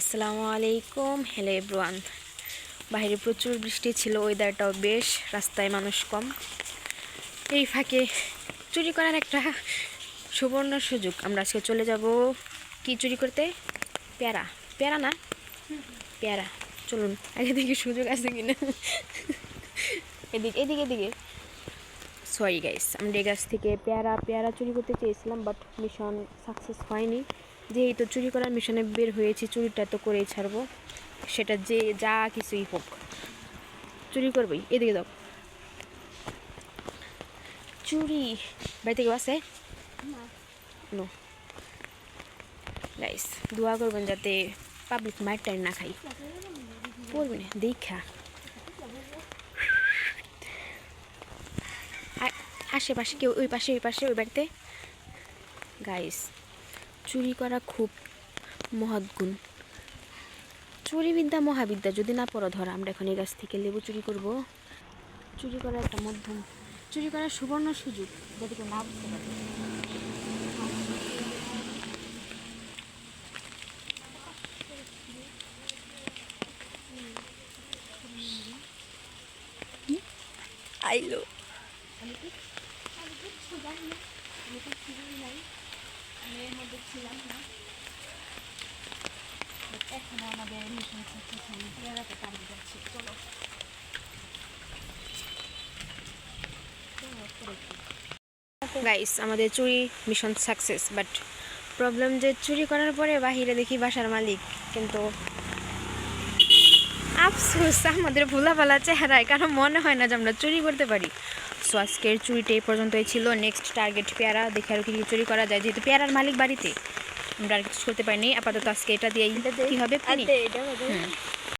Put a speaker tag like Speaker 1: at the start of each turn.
Speaker 1: আসসালামু আলাইকুম। Hello everyone বাইরে প্রচুর বৃষ্টি ছিল ওয়েদারটাও বেশ, রাস্তায় মানুষ কম। এই ফাঁকে চুরি করার একটা সুবর্ণ সুযোগ। আমরা আজকে চলে যাব কি চুরি করতে? পেয়ারা। পেয়ারা না? পেয়ারা। চলুন, আগে দেখি সুযোগ আছে কিনা। এদিকে এদিকে এদিকে। সরি গাইস আমরা এই গাছ থেকে পেয়ারা পেয়ারা চুরি করতে চেয়েছিলাম বাট মিশন সাকসেস হয়নি। যেহেতু চুরি করার মিশনে বের হয়েছি, চুরিটা তো করেই ছাড়বো। সেটা যে যা কিছুই হোক। চুরি করবই। এদিকে দাও। চুরি। বাড়িতে কেউ আছে গাইস, দোয়া করবেন যাতে পাবলিক মাইট টাইম না খাই। পড়বি না? দেখা। আশেপাশে কেউ, ওই পাশে ওই পাশে, ওই বাড়িতে? গাইস চুরি করা খুব মহৎ গুণ। চুরি বিদ্যা মহাবিদ্যা, যদি না পড়ো ধরা, আমরা এখন এই গাছ থেকে লেবু চুরি করব। চুরি করার একটা মধ্যম, চুরি করার সুবর্ণ সুযোগ যাতে কেউ না বুঝতে পারে আইলো। গাইস আমাদের চুরি মিশন সাকসেস বাট প্রবলেম যে চুরি করার পরে বাহিরে দেখি বাসার মালিক, কিন্তু আফসোস, আমাদের ভোলাপালা চেহারায় কারণ মনে হয় না যে আমরা চুরি করতে পারি। সো আজকের চুরিটা এই পর্যন্তই ছিল। নেক্সট টার্গেট পেয়ারা দেখে আরও কি চুরি করা যায়। যেহেতু পেয়ারার মালিক বাড়িতে আমরা আর কিছু করতে পারিনি। আপাতত আজকে এটা দিয়েই কী হবে?